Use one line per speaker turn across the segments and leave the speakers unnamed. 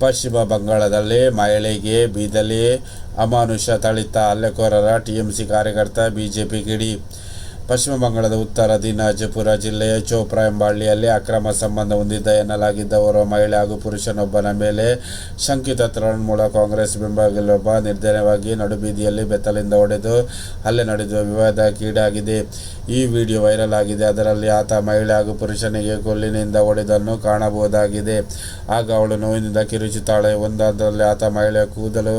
ಪಶ್ಚಿಮ ಬಂಗಾಳದಲ್ಲಿ ಮಹಿಳೆಗೆ ಬೀದಲಿ ಅಮಾನುಷ ಥಳಿತ ಹಲ್ಲೆಕೋರರ ಟಿಎಂಸಿ ಕಾರ್ಯಕರ್ತ ಬಿಜೆಪಿ ಕಿಡಿ ಪಶ್ಚಿಮ ಬಂಗಾಳದ ಉತ್ತರ ದಿನಾಜಪುರ ಜಿಲ್ಲೆಯ ಚೋಪ್ರಾ ಎಂಬ ಹಳ್ಳಿಯಲ್ಲಿ ಅಕ್ರಮ ಸಂಬಂಧ ಹೊಂದಿದ್ದ ಎನ್ನಲಾಗಿದ್ದ ಓರ್ವ ಮಹಿಳೆ ಹಾಗೂ ಪುರುಷನೊಬ್ಬನ ಮೇಲೆ ಶಂಕಿತ ತೃಣಮೂಲ ಕಾಂಗ್ರೆಸ್ ಬೆಂಬಲಿಗರೊಬ್ಬ ನಿರ್ಧಾರವಾಗಿ ನಡುಬೀದಿಯಲ್ಲಿ ಬೆತ್ತಲಿಂದ ಹೊಡೆದು ಹಲ್ಲೆ ನಡೆದು ವಿವಾದಕ್ಕೀಡಾಗಿದೆ ಈ ವಿಡಿಯೋ ವೈರಲ್ ಆಗಿದೆ. ಅದರಲ್ಲಿ ಆತ ಮಹಿಳೆ ಹಾಗೂ ಪುರುಷನಿಗೆ ಕೊಲ್ಲಿನಿಂದ ಹೊಡೆದನ್ನು ಕಾಣಬಹುದಾಗಿದೆ. ಆಗ ಅವಳು ನೋವಿನಿಂದ ಕಿರುಚುತ್ತಾಳೆ. ಒಂದಾದಲ್ಲಿ ಆತ ಮಹಿಳೆ ಕೂದಲು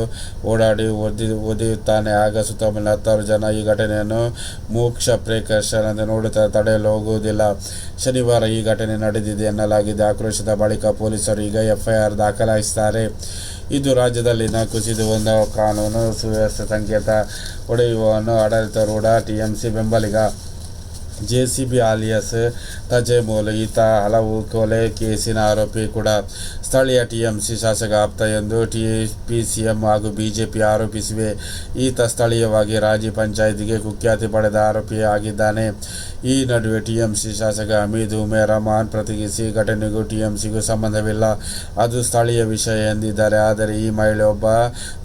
ಓಡಾಡಿ ಒದಿ, ಒದೆಯುತ್ತಾನೆ. ಆಗ ಸುತ್ತಮುತ್ತಲಿನ ಹತ್ತಾರು ಜನ ಈ ಘಟನೆಯನ್ನು ಮೂಕ್ಷ ಪ್ರೇಕ್ಷಣದಿಂದ ನೋಡುತ್ತಾ ತಡೆಯಲು ಹೋಗುವುದಿಲ್ಲ. ಶನಿವಾರ ಈ ಘಟನೆ ನಡೆದಿದೆ ಎನ್ನಲಾಗಿದೆ. ಆಕ್ರೋಶದ ಬಳಿಕ ಪೊಲೀಸರು ಈಗ ಎಫ್ಐಆರ್ ದಾಖಲಿಸಿದ್ದಾರೆ. ಇದು ರಾಜ್ಯದಲ್ಲಿನ ಕುಸಿದು ಒಂದು ಕಾನೂನು ಸುವ್ಯವಸ್ಥೆ ಸಂಕೇತ ಹೊಡೆಯುವವನ್ನು ಆಡಳಿತಾರೂಢ ಟಿಎಂಸಿ ಬೆಂಬಲಿಗ. ಜೆಸಿಬಿ ಆಲಿಯಸ್ ತಜೆಮೋಲ್ ಈತ ಹಲವು ಕೊಲೆ ಕೇಸಿನ ಆರೋಪಿ ಕೂಡ. ಸ್ಥಳೀಯ ಟಿಎಂಸಿ ಶಾಸಕ ಆಪ್ತ ಎಂದು ಟಿ ಪಿಸಿಎಂ ಹಾಗೂ ಬಿಜೆಪಿ ಆರೋಪಿಸಿವೆ. ಈತ ಸ್ಥಳೀಯವಾಗಿ ರಾಜಿ ಪಂಚಾಯಿತಿಗೆ ಕುಖ್ಯಾತಿ ಪಡೆದ ಆರೋಪಿ ಆಗಿದ್ದಾನೆ ಈ ನಡುವೆ ಟಿಎಂಸಿ ಶಾಸಕ ಹಮೀದ್ ಉಮೇರ್ ರಹಮಾನ್ ಪ್ರತಿಕ್ರಿಯಿಸಿ ಘಟನೆಗೂ ಟಿಎಂಸಿಗೂ ಸಂಬಂಧವಿಲ್ಲ. ಅದು ಸ್ಥಳೀಯ ವಿಷಯ ಎಂದಿದ್ದಾರೆ. ಆದರೆ ಈ ಮಹಿಳೆ ಒಬ್ಬ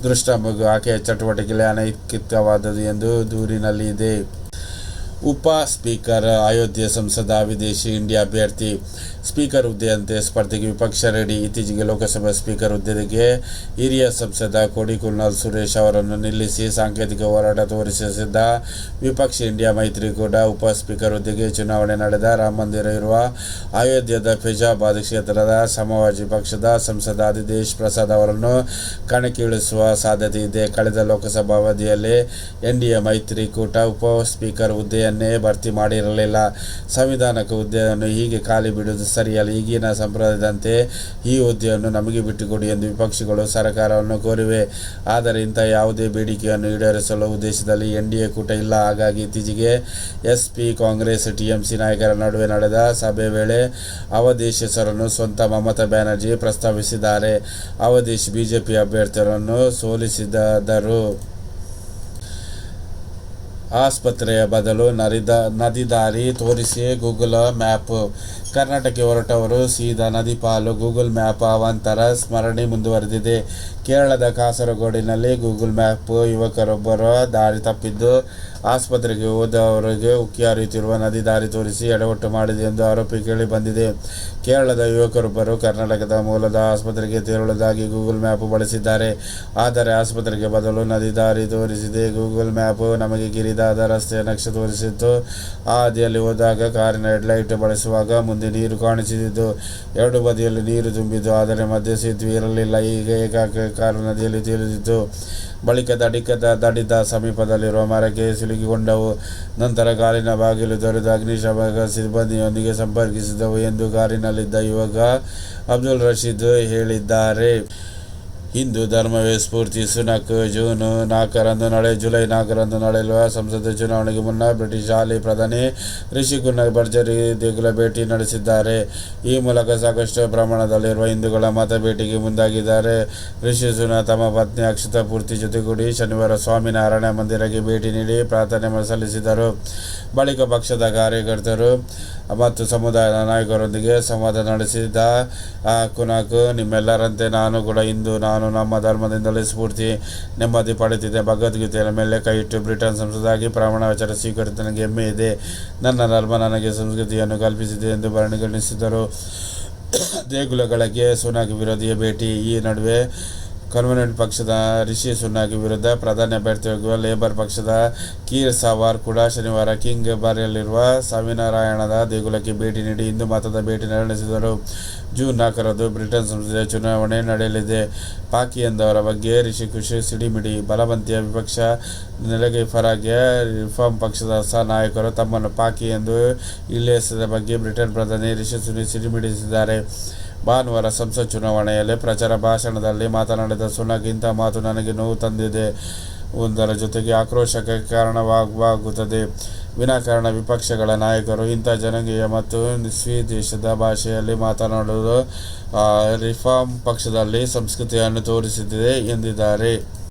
ದೃಷ್ಟ ಮಗು ಆಕೆಯ ಚಟುವಟಿಕೆಗಳೇ ಅನೈತಿಕವಾದದ್ದು ಎಂದು ದೂರಿನಲ್ಲಿ ಇದೆ. ಉಪ ಸ್ಪೀಕರ್ ಅಯೋಧ್ಯೆ ಸಂಸದ ವಿದೇಶಿ ಇಂಡಿಯಾ ಅಭ್ಯರ್ಥಿ ಸ್ಪೀಕರ್ ಹುದ್ದೆಯಂತೆ ಸ್ಪರ್ಧೆಗೆ ವಿಪಕ್ಷ ರೆಡಿ. ಇತ್ತೀಚೆಗೆ ಲೋಕಸಭಾ ಸ್ಪೀಕರ್ ಹುದ್ದೆಗೆ ಹಿರಿಯ ಸಂಸದ ಕೋಡಿಕುಲ್ನಾಲ್ ಸುರೇಶ್ ಅವರನ್ನು ನಿಲ್ಲಿಸಿ ಸಾಂಕೇತಿಕ ಹೋರಾಟ ತೋರಿಸಿದ್ದ ವಿಪಕ್ಷ ಇಂಡಿಯಾ ಮೈತ್ರಿಕೂಟ ಉಪ ಸ್ಪೀಕರ್ ಹುದ್ದೆಗೆ ಚುನಾವಣೆ ನಡೆದ ರಾಮ ಮಂದಿರ ಇರುವ ಅಯೋಧ್ಯದ ಫೈಜಾಬಾದ್ ಕ್ಷೇತ್ರದ ಸಮಾಜವಾದಿ ಪಕ್ಷದ ಸಂಸದ ಆದಿದೇಶ್ ಪ್ರಸಾದ್ ಅವರನ್ನು ಕಣಕ್ಕಿಳಿಸುವ ಸಾಧ್ಯತೆ ಇದೆ. ಕಳೆದ ಲೋಕಸಭಾ ಅವಧಿಯಲ್ಲಿ ಎನ್ಡಿಎ ಮೈತ್ರಿಕೂಟ ಉಪ ಸ್ಪೀಕರ್ ಹುದ್ದೆಯನ್ನೇ ಭರ್ತಿ ಮಾಡಿರಲಿಲ್ಲ. ಸಂವಿಧಾನಕ ಹುದ್ದೆಯನ್ನು ಹೀಗೆ ಖಾಲಿ ಬಿಡುವುದು ಸರಿಯಲ್ಲ. ಈಗಿನ ಸಂಪ್ರದಾಯದಂತೆ ಈ ಹುದ್ದೆಯನ್ನು ನಮಗೆ ಬಿಟ್ಟುಕೊಡಿ ಎಂದು ವಿಪಕ್ಷಗಳು ಸರ್ಕಾರವನ್ನು ಕೋರಿವೆ. ಆದರೆ ಇಂಥ ಯಾವುದೇ ಬೇಡಿಕೆಯನ್ನು ಈಡೇರಿಸಲು ಉದ್ದೇಶದಲ್ಲಿ ಎನ್ಡಿಎ ಕೂಟ ಇಲ್ಲ. ಹಾಗಾಗಿ ಇತ್ತೀಚೆಗೆ ಎಸ್ಪಿ, ಕಾಂಗ್ರೆಸ್, ಟಿಎಂಸಿ ನಾಯಕರ ನಡುವೆ ನಡೆದ ಸಭೆ ವೇಳೆ ಅವಧೇಶ್ ಹೆಸರನ್ನು ಸ್ವಂತ ಮಮತಾ ಬ್ಯಾನರ್ಜಿ ಪ್ರಸ್ತಾವಿಸಿದ್ದಾರೆ ಅವಧೇಶ್ ಬಿಜೆಪಿ ಅಭ್ಯರ್ಥಿಯನ್ನು ಸೋಲಿಸಿದರು. ಆಸ್ಪತ್ರೆಯ ಬದಲು ನರಿದ ನದಿ ದಾರಿ ತೋರಿಸಿ ಗೂಗಲ್ ಮ್ಯಾಪ್ ಕರ್ನಾಟಕಕ್ಕೆ ಹೊರಟವರು ಸೀದಾ ನದಿಪಾಲು ಗೂಗಲ್ ಮ್ಯಾಪ್ ಅವಾಂತರ ಸ್ಮರಣೆ ಮುಂದುವರೆದಿದೆ. ಕೇರಳದ ಕಾಸರಗೋಡಿನಲ್ಲಿ ಗೂಗಲ್ ಮ್ಯಾಪ್ ಯುವಕರೊಬ್ಬರು ದಾರಿ ತಪ್ಪಿದ್ದು, ಆಸ್ಪತ್ರೆಗೆ ಹೋದವರಿಗೆ ಉಕ್ಕಿ ಹರಿಯುತ್ತಿರುವ ನದಿ ದಾರಿ ತೋರಿಸಿ ಎಡವಟ್ಟು ಮಾಡಿದೆ ಎಂದು ಆರೋಪಿ ಕೇಳಿ ಬಂದಿದೆ. ಕೇರಳದ ಯುವಕರೊಬ್ಬರು ಕರ್ನಾಟಕದ ಮೂಲದ ಆಸ್ಪತ್ರೆಗೆ ತೆರಳುವುದಾಗಿ ಗೂಗಲ್ ಮ್ಯಾಪ್ ಬಳಸಿದ್ದಾರೆ. ಆದರೆ ಆಸ್ಪತ್ರೆಗೆ ಬದಲು ನದಿ ದಾರಿ ತೋರಿಸಿದೆ. ಗೂಗಲ್ ಮ್ಯಾಪ್ ನಮಗೆ ಕಿರಿದಾದ ರಸ್ತೆಯ ನಕ್ಷೆ ತೋರಿಸಿತ್ತು. ಆ ಹಾದಿಯಲ್ಲಿ ಹೋದಾಗ ಕಾರಿನ ಹೆಡ್ಲೈಟ್ ಬಳಸುವಾಗ ಮುಂದೆ ನೀರು ಕಾಣಿಸಿದ್ದು. ಎರಡು ಬದಿಯಲ್ಲಿ ನೀರು ತುಂಬಿತು ಆದರೆ ಮಧ್ಯೆ ಸೇತುವೆ ಇರಲಿಲ್ಲ. ಈಗ ಏಕಾಕ ಕಾರು ನದಿಯಲ್ಲಿ ತೇಲುತ್ತಿತ್ತು. ಬಳಿಕ ದಡಿಕದ ದಡಿದ ಸಮೀಪದಲ್ಲಿರುವ ಮರಕ್ಕೆ ಸಿಲುಕಿಕೊಂಡವು. ನಂತರ ಕಾರಿನ ಬಾಗಿಲು ತೆರೆದು ಅಗ್ನಿಶಾಮಕ ಸಿಬ್ಬಂದಿಯೊಂದಿಗೆ ಸಂಪರ್ಕಿಸಿದವು ಎಂದು ಕಾರಿನಲ್ಲಿದ್ದ ಯುವಕ ಅಬ್ದುಲ್ ರಶೀದ್ ಹೇಳಿದ್ದಾರೆ. ಹಿಂದೂ ಧರ್ಮವೇ ಸ್ಫೂರ್ತಿ ಸುನಕ್ ಜೂನ್ ನಾಲ್ಕರಂದು ನಾಳೆ ಜುಲೈ ನಾಲ್ಕರಂದು ನಡೆಯಲು ಸಂಸದ ಚುನಾವಣೆಗೆ ಮುನ್ನ ಬ್ರಿಟಿಷ್ ಹಾಲಿ ಪ್ರಧಾನಿ ರಿಷಿ ಕುನ್ನ ಭರ್ಜರಿ ದೇಗುಲ ಭೇಟಿ ನಡೆಸಿದ್ದಾರೆ. ಈ ಮೂಲಕ ಸಾಕಷ್ಟು ಪ್ರಮಾಣದಲ್ಲಿರುವ ಹಿಂದೂಗಳ ಮತ ಭೇಟಿಗೆ ಮುಂದಾಗಿದ್ದಾರೆ. ರಿಷಿ ಸುನ ತಮ್ಮ ಪತ್ನಿ ಅಕ್ಷತ ಪೂರ್ತಿ ಜೊತೆಗೂಡಿ ಶನಿವಾರ ಸ್ವಾಮಿನಾರಾಯಣ ಮಂದಿರಕ್ಕೆ ಭೇಟಿ ನೀಡಿ ಪ್ರಾರ್ಥನೆ ಸಲ್ಲಿಸಿದರು. ಬಳಿಕ ಪಕ್ಷದ ಕಾರ್ಯಕರ್ತರು ಮತ್ತು ಸಮುದಾಯದ ನಾಯಕರೊಂದಿಗೆ ಸಂವಾದ ನಡೆಸಿದ ಕುನಾಕ್, ನಿಮ್ಮೆಲ್ಲರಂತೆ ನಾನು ಕೂಡ ಹಿಂದೂ, ನಾನು ನಮ್ಮ ಧರ್ಮದಿಂದಲೇ ಸ್ಫೂರ್ತಿ, ನೆಮ್ಮದಿ ಪಡೆದಿದ್ದೆ ಭಗವದ್ಗೀತೆಯ ಮೇಲೆ ಕೈ ಇಟ್ಟು ಬ್ರಿಟನ್ ಸಂಸದಾಗಿ ವಚನ ಸ್ವೀಕರಿಸಿದ ನನಗೆ ಹೆಮ್ಮೆ ಇದೆ. ನನ್ನ ಧರ್ಮ ನನಗೆ ಸಂಸ್ಕೃತಿಯನ್ನು ಕಲ್ಪಿಸಿದೆ ಎಂದು ಪರಿಗಣಿಸಿದರು ದೇಗುಲಗಳಿಗೆ ಸುನಾಕ್ ವಿರೋಧಿಯ ಭೇಟಿ. ಈ ನಡುವೆ ಕನ್ವರ್ನೆಂಟ್ ಪಕ್ಷದ ರಿಷಿ ಸುನಾಗಿ ವಿರುದ್ಧ ಪ್ರಧಾನಿ ಅಭ್ಯರ್ಥಿಯಾಗಿರುವ ಲೇಬರ್ ಪಕ್ಷದ ಕೀರ್ ಸವಾರ್ ಕೂಡ ಶನಿವಾರ ಕಿಂಗ್ ಬಾರಿಯಲ್ಲಿರುವ ಸ್ವಾಮಿನಾರಾಯಣದ ದೇಗುಲಕ್ಕೆ ಭೇಟಿ ನೀಡಿ ಹಿಂದೂ ಮತದ ಭೇಟಿ ನಡೆಸಿದರು. ಜೂನ್ ನಾಲ್ಕರಂದು ಬ್ರಿಟನ್ ಸಂಸದೀಯ ಚುನಾವಣೆ ನಡೆಯಲಿದೆ. ಪಾಕಿ ಎಂದವರ ಬಗ್ಗೆ ರಿಷಿ ಖುಷಿ ಸಿಡಿಮಿಡಿ. ಬಲವಂತಿಯ ವಿಪಕ್ಷ ನೆಲಗೆ ಫರಾಗೆ ರಿಫಾರ್ಮ್ ಪಕ್ಷದ ಸಹ ನಾಯಕರು ತಮ್ಮನ್ನು ಪಾಕಿ ಎಂದು ಇಳಿಸಿದ ಬಗ್ಗೆ ಬ್ರಿಟನ್ ಪ್ರಧಾನಿ ರಿಷಿ ಸುನಿ ಸಿಡಿಮಿಡಿಸಿದ್ದಾರೆ. ಭಾನುವಾರ ಸಂಸತ್ ಚುನಾವಣೆಯಲ್ಲಿ ಪ್ರಚಾರ ಭಾಷಣದಲ್ಲಿ ಮಾತನಾಡಿದ ಸುನಕ್ ಇಂಥ ಮಾತು ನನಗೆ ನೋವು ತಂದಿದೆ. ಒಂದರ ಜೊತೆಗೆ ಆಕ್ರೋಶಕ್ಕೆ ಕಾರಣವಾಗುತ್ತದೆ. ವಿನಾಕಾರಣ ವಿಪಕ್ಷಗಳ ನಾಯಕರು, ಇಂಥ ಜನಾಂಗೀಯ ಮತ್ತು ನಿಸ್ವಿದೇಶದ ಭಾಷೆಯಲ್ಲಿ ಮಾತನಾಡುವುದು ರಿಫಾರ್ಮ್ ಪಕ್ಷದಲ್ಲಿ ಸಂಸ್ಕೃತಿಯನ್ನು ತೋರಿಸಿದೆ ಎಂದಿದ್ದಾರೆ.